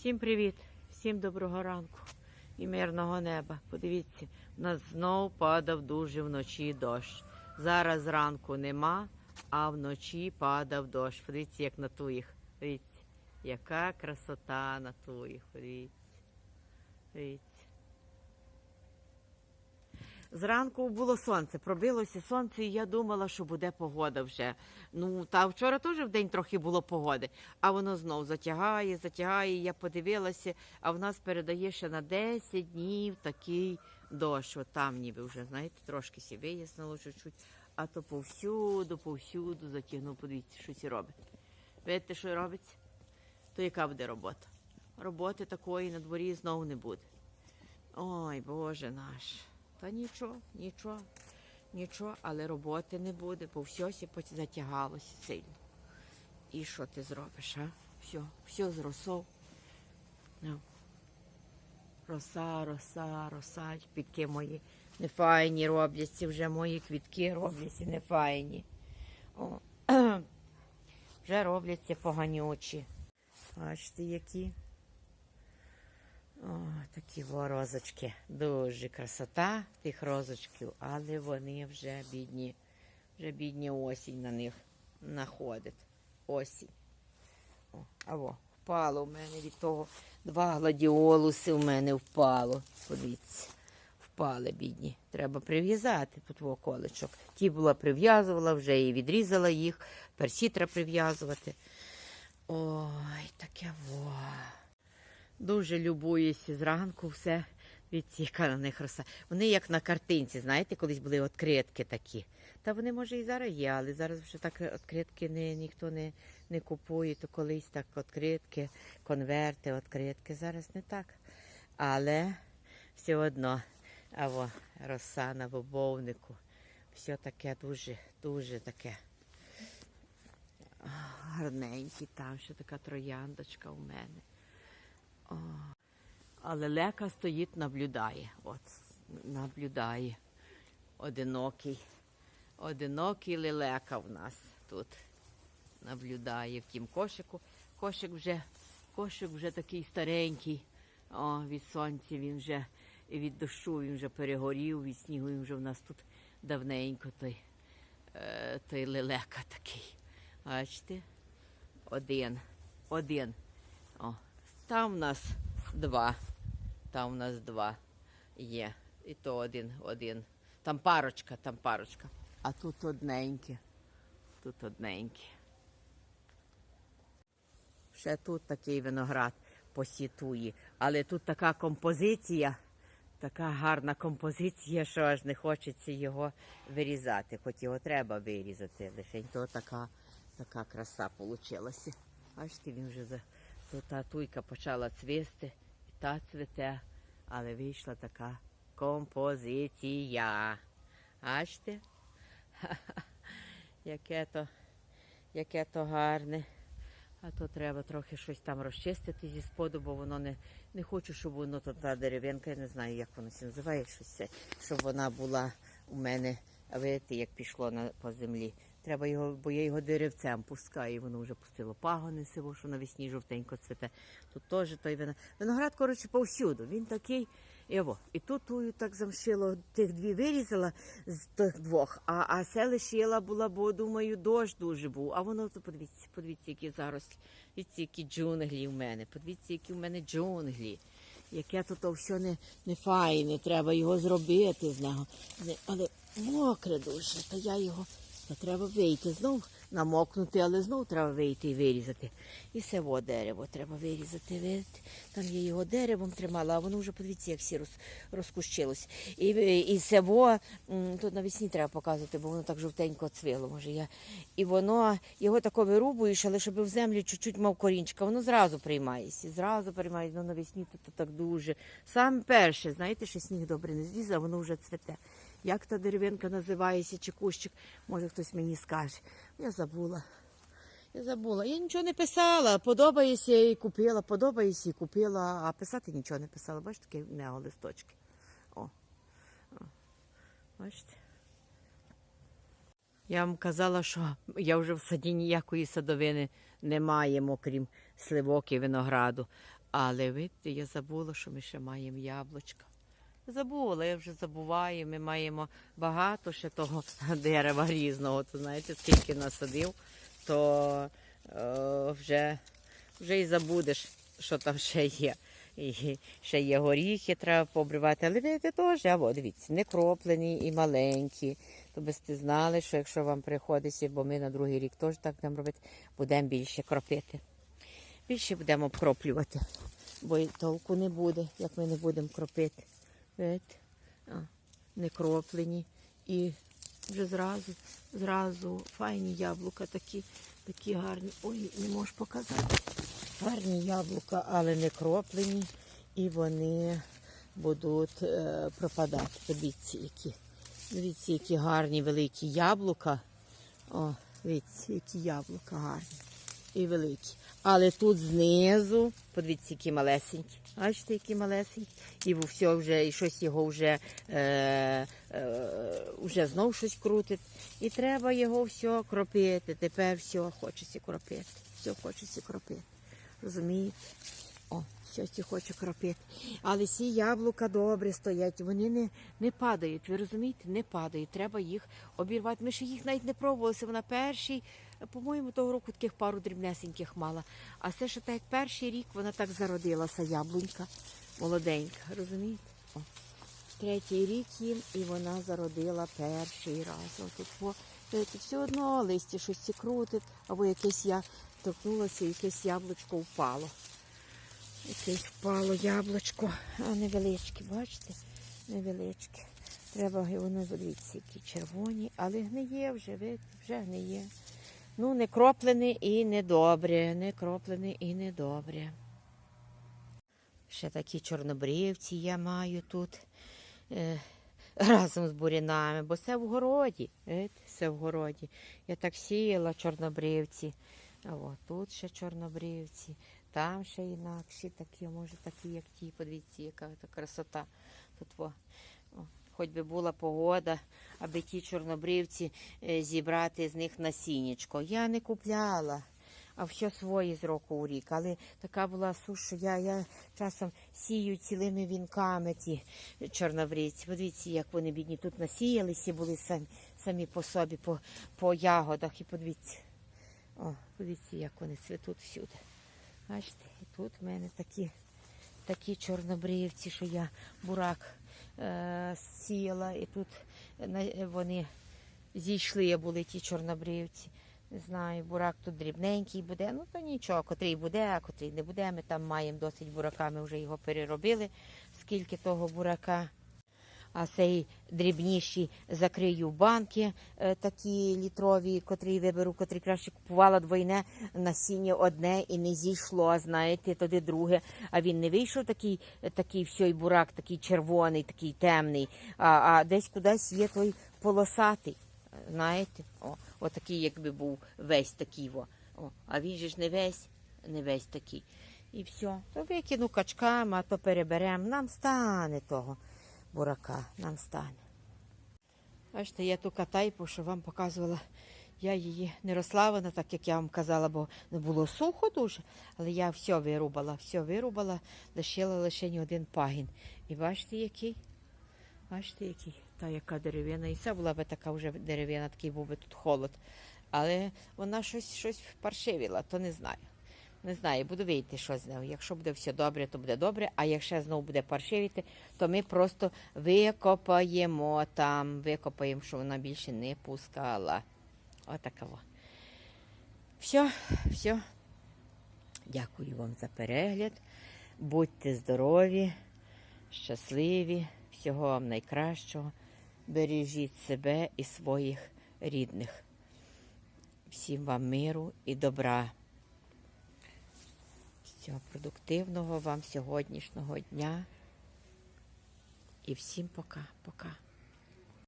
Всім привіт, всім доброго ранку і мирного неба. Подивіться, у нас знов падав дуже вночі дощ. Зараз ранку нема, а вночі падав дощ. Подивіться, як на туїх. Подивіться, яка красота на туїх. Подивіться. Подивіться. Зранку було сонце, пробилося сонце, і я думала, що буде погода вже. Ну, та вчора теж в день трохи було погоди, а воно знов затягає, затягає. Я подивилася, а в нас передає ще на 10 днів такий дощ. От там ніби вже, знаєте, трошки сі вияснило чуть-чуть, а то повсюду, повсюду затягнув. Подивіться, що ці робить. Видите, що робиться? То яка буде робота? Роботи такої на дворі знову не буде. Ой, Боже наш. Та нічого, нічого, нічого, але роботи не буде, бо все затягалося сильно. І що ти зробиш, а? Все, все зросов. Ну. Роса, роса, роса, квітки мої нефайні робляться, вже мої квітки робляться нефайні. О, вже робляться поганючі. Бачите, які. О, такі во розочки. Дуже красота тих розочків, але вони вже бідні, вже бідні осінь на них находить. Осінь. О, або впало в мене від того. Два гладіолуси в мене впало. Подивіться, впали бідні. Треба прив'язати тут во колечок. Ті була прив'язувала, вже і відрізала їх. Персі треба прив'язувати. Ой, таке во. Дуже любуюся зранку все від на них роса. Вони як на картинці, знаєте, колись були відкритки такі. Та вони, може, і зараз є, але зараз вже так відкритки не, ніхто не, не купує, то колись так відкритки, конверти, відкритки. Зараз не так. Але все одно, або роса на бобовнику. Все таке дуже, дуже таке гарненьке. Там ще така трояндочка у мене. Але лека стоїть, наблюдає. От, наблюдає. Одинокий. Одинокий лелека в нас тут наблюдає в тім кошику. Кошик вже, кошик вже такий старенький. О, від сонця він вже і від дощу він вже перегорів, від снігу він вже в нас тут давненько той, е, той лелека такий. Бачите? Один. Один. О, там в нас два. Там в нас два є. І то один, один. Там парочка, там парочка. А тут одненьке. Тут одненьке. Ще тут такий виноград посітує. Але тут така композиція, така гарна композиція, що аж не хочеться його вирізати. Хоч його треба вирізати. Лише то така, така краса вийшла. Бачите, він вже за то та туйка почала цвісти, і та цвіте, але вийшла така композиція. Бачите? Яке то, яке то гарне. А то треба трохи щось там розчистити зі споду, бо воно не, не хочу, щоб воно то та дерев'янка, я не знаю, як воно це називає, щось щоб вона була у мене, а видите, як пішло на, по землі. Треба його, бо я його деревцем пускаю, і воно вже пустило пагони сиво, що навесні жовтенько цвете. Тут теж той виноград. Виноград, коротше, повсюду. Він такий. І, во. і тут так замшило, тих дві вирізала з тих двох, а, а це лишила була, бо думаю, дощ дуже був. А воно то подивіться, подивіться, які зарослі, подивіться, які джунглі в мене, подивіться, які в мене джунглі. Яке тут все не, не файне, треба його зробити з нього. Але мокре дуже, то я його та треба вийти знов намокнути, але знов треба вийти і вирізати. І село дерево треба вирізати. Видите? Там я його деревом тримала, а воно вже подивіться, як всі роз, розкущилось. І, і село, м, тут навесні треба показувати, бо воно так жовтенько цвіло. Може я. І воно його тако вирубуєш, але щоб в землі чуть-чуть мав корінчика, воно зразу приймається. Зразу приймається. Ну навесні тут так дуже. Саме перше, знаєте, що сніг добре не зліз, а воно вже цвете. Як та дерев'янка називається чи кущик, може хтось мені скаже. Я забула. Я забула. Я нічого не писала. Подобається і купила, подобається і купила, а писати нічого не писала. Бачите, такі нього листочки. О. О. Бачите? Я вам казала, що я вже в саді ніякої садовини не маємо, крім сливок і винограду. Але видите, я забула, що ми ще маємо яблучка. Забула, я вже забуваю. Ми маємо багато ще того дерева різного. То знаєте, скільки насадив, то е, вже, вже і забудеш, що там ще є. І ще є горіхи, треба побривати. Але видите, теж, а от, дивіться, не кроплені і маленькі. То би сте знали, що якщо вам приходиться, бо ми на другий рік теж так будемо робити, будемо більше кропити. Більше будемо обкроплювати, бо толку не буде, як ми не будемо кропити. Не кроплені. І вже зразу, зразу файні яблука такі, такі гарні. Ой, не можу показати. Гарні яблука, але не кроплені. І вони будуть е, пропадати. Дивіться, які. Дивіться, які гарні великі яблука. О, дивіться, які яблука гарні і великі. Але тут знизу, подивіться, які малесенькі. Бачите, які малесенькі. І все вже, і щось його вже, е, е, вже знов щось крутить. І треба його все кропити. Тепер все хочеться кропити. Все хочеться кропити. Розумієте? О, щось я хочу кропити. Але ці яблука добре стоять, вони не, не падають. Ви розумієте? Не падають. Треба їх обірвати. Ми ще їх навіть не пробувалися. Вона перший, по-моєму, того року таких пару дрібнесеньких мала. А це ще так як перший рік вона так зародилася, яблунька молоденька. Розумієте? О. Третій рік їм і вона зародила перший раз. Отут по знаєте, все одно листя щось крутить, або якесь я торкнулася, якесь яблучко впало. Якесь впало яблучко, а невеличке, бачите? Невеличке. Треба воно, дивіться, які червоні, але гниє вже, вже гниє. Ну, не кроплене і не добре, не кроплене і не добре. Ще такі чорнобрівці я маю тут е, разом з бурянами, бо це в городі. Видите, це в городі. Я так сіяла чорнобрівці. А от тут ще чорнобрівці, там ще інакші такі, може такі, як ті. Подивіться, яка красота. Тут во. Хоч би була погода, аби ті чорнобрівці е, зібрати з них насіннячко. Я не купляла, а все своє з року у рік. Але така була суш, що я, я часом сію цілими вінками ті чорнобрівці. Подивіться, як вони бідні тут насіялися, були самі, самі по собі, по, по ягодах. І подивіться. О, подивіться, як вони цвітуть всюди. Бачите, і тут в мене такі, такі чорнобривці, що я бурак сіяла, і тут вони зійшли були ті чорнобрівці. Не знаю, бурак тут дрібненький буде, ну то нічого, котрий буде, а котрий не буде. Ми там маємо досить бурака, ми вже його переробили, скільки того бурака. А цей дрібніші закрию банки е, такі літрові, котрі виберу, котрі краще купувала двойне насіння одне і не зійшло, знаєте, тоді друге. А він не вийшов такий, такий всьой бурак, такий червоний, такий темний, а, а десь кудись є той полосатий. Знаєте, о, отакий, якби був весь такий. Во. О, а він же ж не весь, не весь такий. І все. То викину качками, а то переберемо. Нам стане того бурака, нам стане. Бачите, я ту катайпу, що вам показувала, я її не росла вона, так як я вам казала, бо не було сухо дуже, але я все вирубала, все вирубала, лишила лише ні один пагін. І бачите, який? Бачите, який? Та яка дерев'яна. І це була би така вже дерев'яна, такий був би тут холод. Але вона щось, щось паршивіла, то не знаю. Не знаю, буду вийти, що з нею. Якщо буде все добре, то буде добре. А якщо знову буде паршивіти, то ми просто викопаємо там, викопаємо, що вона більше не пускала. Отакого. Все, все. Дякую вам за перегляд. Будьте здорові, щасливі, всього вам найкращого. Бережіть себе і своїх рідних. Всім вам миру і добра. Всього продуктивного вам сьогоднішнього дня. І всім пока, пока.